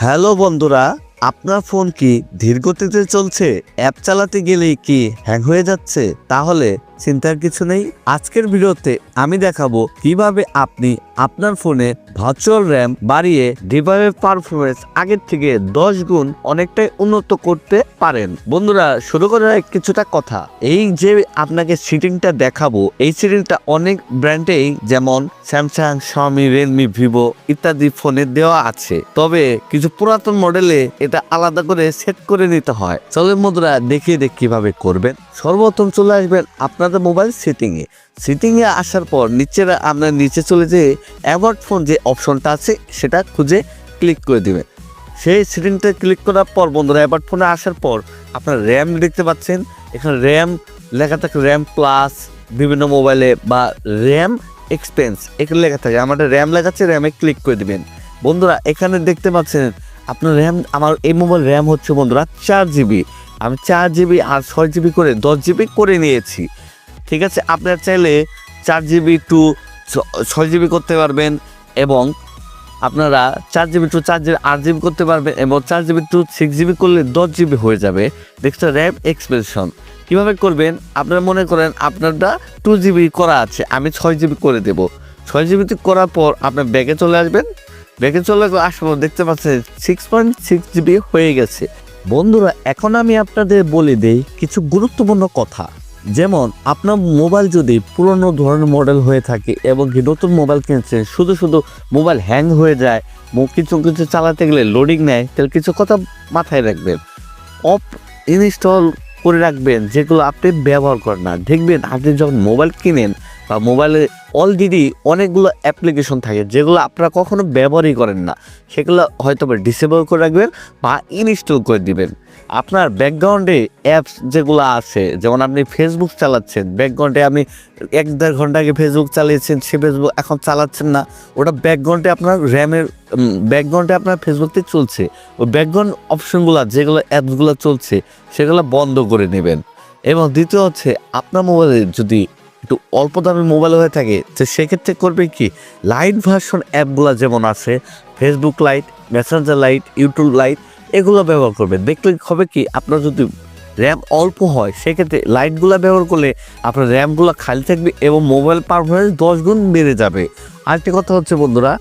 Hello বন্ধুরা, আপনার phone কি ধীরগতিতে চলছে? অ্যাপ চালাতে গেলেই কি হ্যাং হয়ে যাচ্ছে? তাহলে চিন্তার কিছু নেই। আজকের ভিডিওতে আমি দেখাবো কীভাবে আপনি আপনার ফোনে ভার্চুয়াল র্যাম বাড়িয়ে ডিভাইসের পারফরমেন্স আগের থেকে দশ গুণ অনেকটাই উন্নত করতে পারেন। বন্ধুরা, শুরু করার কিছুটা কথা। এই যে আপনাকে সিটিংটা দেখাবো, এই সিটিংটা অনেক ব্র্যান্ডেই যেমন স্যামসাং শাওমি রিয়েলমি ভিভো ইত্যাদি ফোনে দেওয়া আছে। তবে কিছু পুরাতন মডেলে এটা আলাদা করে সেট করে নিতে হয়। চলে বন্ধুরা, দেখিয়ে দেখ কীভাবে করবেন। সর্বপ্রথম চলে আসবেন আপনাদের মোবাইল সেটিংয়ে সেটিংয়ে আসার পর নিচে আপনার নিচে চলে যেয়ে অ্যাভার্ট ফোন যে অপশনটা আছে, সেটা খুঁজে ক্লিক করে দিবেন। সেই সেটিংটা ক্লিক করার পর বন্ধুরা অ্যাভার্ট ফোনে আসার পর আপনার র্যাম দেখতে পাচ্ছেন। এখানে র্যাম লেখা থাকে র্যাম প্লাস বিভিন্ন মোবাইলে বা র্যাম এক্সপেন্স এখানে লেখা থাকে। আমাদের র্যাম লেখা আছে র্যামে ক্লিক করে দিবেন। বন্ধুরা, এখানে দেখতে পাচ্ছেন, আপনার র্যাম আমার এই মোবাইল র্যাম হচ্ছে বন্ধুরা, চার জিবি আমি চার জিবি আর ছয় জিবি করে, দশ জিবি করে নিয়েছি। ঠিক আছে? আপনার চাইলে চার জিবি টু ছয় জিবি করতে পারবেন এবং আপনারা চার জিবি টু চার জিবি আট জিবি করতে পারবেন এবং চার জিবি টু সিক্স জিবি করলে দশ জিবি হয়ে যাবে। দেখতে র্যাম এক্সপেনশন কীভাবে করবেন? আপনারা মনে করেন আপনারটা টু জিবি করা আছে, আমি ছয় জিবি করে দেব। ছয় জিবিতে করার পর আপনার ব্যাগে চলে আসবেন। ব্যাগে চলে আসার পর দেখতে পাচ্ছেন সিক্স পয়েন্ট সিক্স জিবি হয়ে গেছে। বন্ধুরা, এখন আমি আপনাদের বলে দেই কিছু গুরুত্বপূর্ণ কথা। যেমন, আপনার মোবাইল যদি পুরনো ধরনের মডেল হয়ে থাকে এবং কি নতুন মোবাইল কিনছেন শুধু শুধু মোবাইল হ্যাং হয়ে যায় কিছু কিছু চালাতে গেলে লোডিং নেয়, তাহলে কিছু কথা মাথায় রাখবেন। অফ ইনস্টল করে রাখবেন, যেগুলো আপনি ব্যবহার করেন না। দেখবেন আপনি যখন মোবাইল কিনেন বা মোবাইলে অলরেডি অনেকগুলো অ্যাপ্লিকেশন থাকে, যেগুলো আপনারা কখনো ব্যবহারই করেন না। সেগুলো হয়তো বা ডিসেবল করে রাখবেন বা ইনস্টল করে দিবেন। আপনার ব্যাকগ্রাউন্ডে অ্যাপস যেগুলো আছে, যেমন আপনি ফেসবুক চালাচ্ছেন ব্যাকগ্রাউন্ডে আপনি এক দেড় ঘণ্টা আগে ফেসবুক চালিয়েছেন, সে ফেসবুক এখন চালাচ্ছেন না। ওটা ব্যাকগ্রাউন্ডে আপনার র্যামের ব্যাকগ্রাউন্ডে আপনার ফেসবুকতে চলছে। ওই ব্যাকগ্রাউন্ড অপশনগুলো যেগুলো অ্যাপসগুলো চলছে, সেগুলো বন্ধ করে নেবেন। এবং দ্বিতীয় হচ্ছে, আপনার মোবাইলে যদি একটু অল্প দামি মোবাইল হয়ে থাকে, তো সেক্ষেত্রে করবে কি? লাইট ভার্সন অ্যাপগুলো যেমন আছে Facebook lite messenger lite YouTube lite এগুলো ব্যবহার করবেন দেখলে হবে কি, আপনার যদি র্যাম অল্প হয়, সেক্ষেত্রে লাইটগুলো ব্যবহার করলে আপনার র্যামগুলো খালি থাকবে এবং মোবাইল পারফরমেন্স দশ গুণ বেড়ে যাবে। আরেকটি কথা হচ্ছে বন্ধুরা,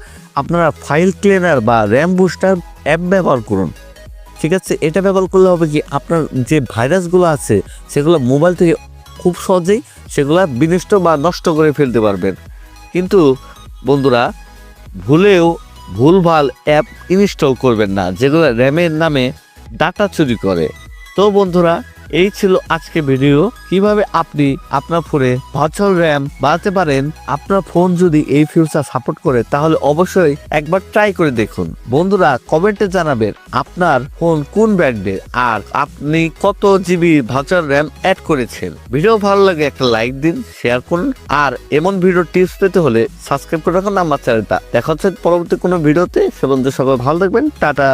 আপনারা ফাইল ক্লিনার বা র্যাম বুস্টার অ্যাপ ব্যবহার করুন। ঠিক আছে? এটা ব্যবহার করলে হবে কি, আপনার যে ভাইরাসগুলো আছে, সেগুলো মোবাইল থেকে খুব সহজেই সেগুলো বিনষ্ট বা নষ্ট করে ফেলতে পারবেন। কিন্তু বন্ধুরা, ভুলেও ভুলভাল অ্যাপ ইনস্টল করবেন না, যেগুলো র্যামের নামে ডাটা চুরি করে। তো বন্ধুরা এই ছিল আজকে ভিডিও। কীভাবে আপনি আপনার ফোনে ভার্চুয়াল র্যাম বাড়াতে পারেন? আপনার ফোন যদি এই ফিউচার সাপোর্ট করে, তাহলে অবশ্যই একবার ট্রাই করে দেখুন। বন্ধুরা কমেন্টে জানাবেন আপনার ফোন কোন ব্র্যান্ডের আর আপনি কত জিবি ভার্চুয়াল র্যাম অ্যাড করেছেন। ভিডিও ভালো লাগে একটা লাইক দিন শেয়ার করুন। আর এমন ভিডিও টিপস পেতে হলে সাবস্ক্রাইব করে রাখুন আমার চ্যানেলটা দেখা হচ্ছে পরবর্তী কোনো ভিডিওতে সে বন্ধু সবাই ভালো থাকবেন। টাটা।